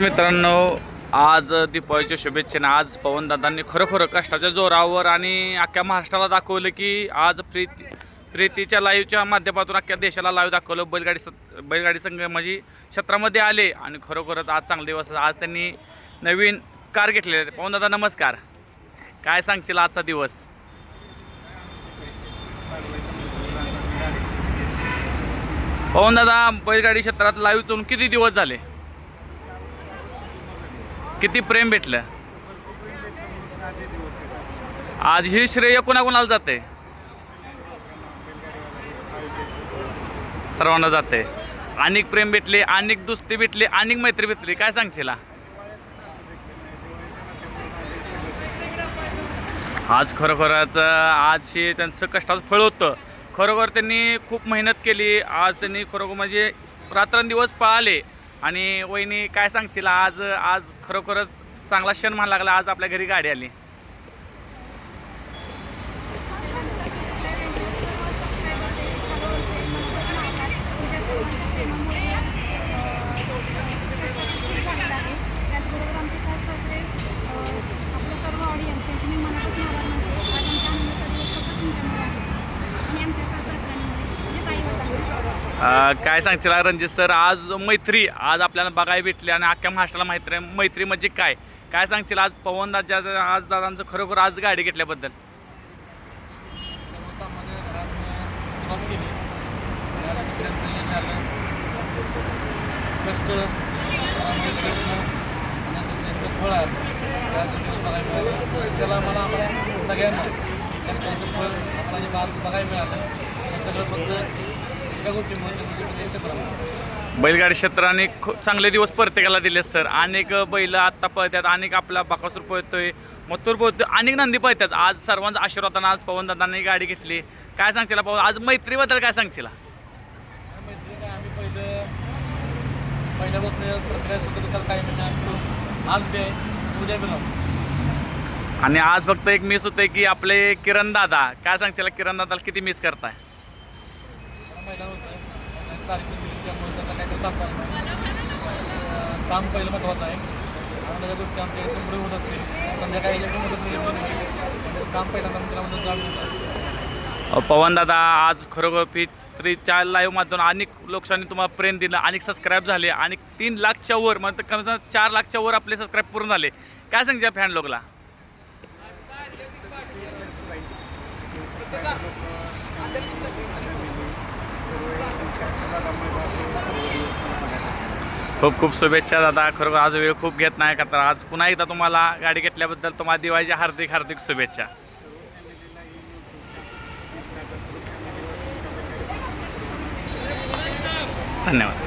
मित्रांनो आज दीपावलीच्या शुभेच्छेने आज पवनदादांनी खरोखर कष्टाच्या जोरावर आणि अख्ख्या महाराष्ट्राला दाखवलं की आज प्रीती प्रीतीच्या लाईव्हच्या माध्यमातून अख्ख्या देशाला लाईव्ह दाखवलं. बैलगाडी स बैलगाडी संघ म्हणजे क्षेत्रामध्ये आले आणि खरोखरच आज चांगले दिवस आज त्यांनी नवीन कार घेतलेली आहे. पवनदादा नमस्कार. काय सांगशील आजचा दिवस? पवनदादा बैलगाडी क्षेत्रात लाईव्ह चोरून किती दिवस झाले? किती प्रेम भेटलं? आज हे श्रेय कोणाकोणाला जाते सर्वांना जाते अनेक प्रेम भेटले अनेक दुस्ती भेटली अनेक मैत्री भेटली. काय सांगशील? आज खरोखरच आज हे त्यांचं कष्टाचं फळ होतं. खरोखर त्यांनी खूप मेहनत केली. आज त्यांनी खरोखर म्हणजे रात्रंदिवस पाळले. आणि वहिनी काय सांगशील? आज आज खरोखरच चांगला क्षण म्हणायला लागला आज आपल्या घरी गाडी आली. काय सांगशील रणजित सर? आज मैत्री आज आपल्याला बघायला भेटली आणि अख्ख्या महाराष्ट्राला माहिती आहे. मैत्री म्हणजे काय? काय सांगशील आज पवन दादाच्या आज दादांचं खरोखर आज गाडी घेतल्याबद्दल? त्याला मला आम्हाला सगळ्यांना बघायला मिळालं सगळं फक्त बैलगाडी क्षेत्राने खूप चांगले दिवस प्रत्येकाला दिले सर. अनेक बैल आत्ता पळतात अनेक आपला बाकासूर पळतोय मथुर पळतोय अनेक नंदी पळतात. आज सर्वांचा आशीर्वादानं आज पवनदादांनी गाडी घेतली. काय सांगशील पवन? आज मैत्रीबद्दल काय सांगशील? आम्ही पहिलं पहिल्यापासून म्हणजे आज बी उद्या बी आणि आज फक्त एक मिस होते की आपले किरण दादा. काय सांगशील? किरण दादाला किती मिस करताय? आणि दिली त्यामुळे त्यांना काही करता आलं नाही. काम पहिलं महत्त्वाचं आहे. आणि त्या गोष्टी आमच्या इथे पुढे होत असते संध्याकाळी इलेक्ट्रिक मदत म्हणजे काम पहिल्यांदा त्याला मदत जाणून पवन दादा आज खरोखर फित्रीच्या लाईव्ह माध्यमातून अनेक लोकांनी तुम्हाला प्रेम दिलं अनेक सबस्क्राईब झाले आणि तीन लाखच्या वर म्हणजे कमी कमी चार लाखच्या वर आपले सबस्क्राईब पूर्ण झाले. काय सांगशील फॅन लोकला? खूप खूप शुभेच्छा दादा. खरोखर आज वेळ खूप घेत नाही का तर आज पुन्हा एकदा तुम्हाला गाडी घेतल्याबद्दल तुम्हाला दिवाळीच्या हार्दिक हार्दिक शुभेच्छा. धन्यवाद.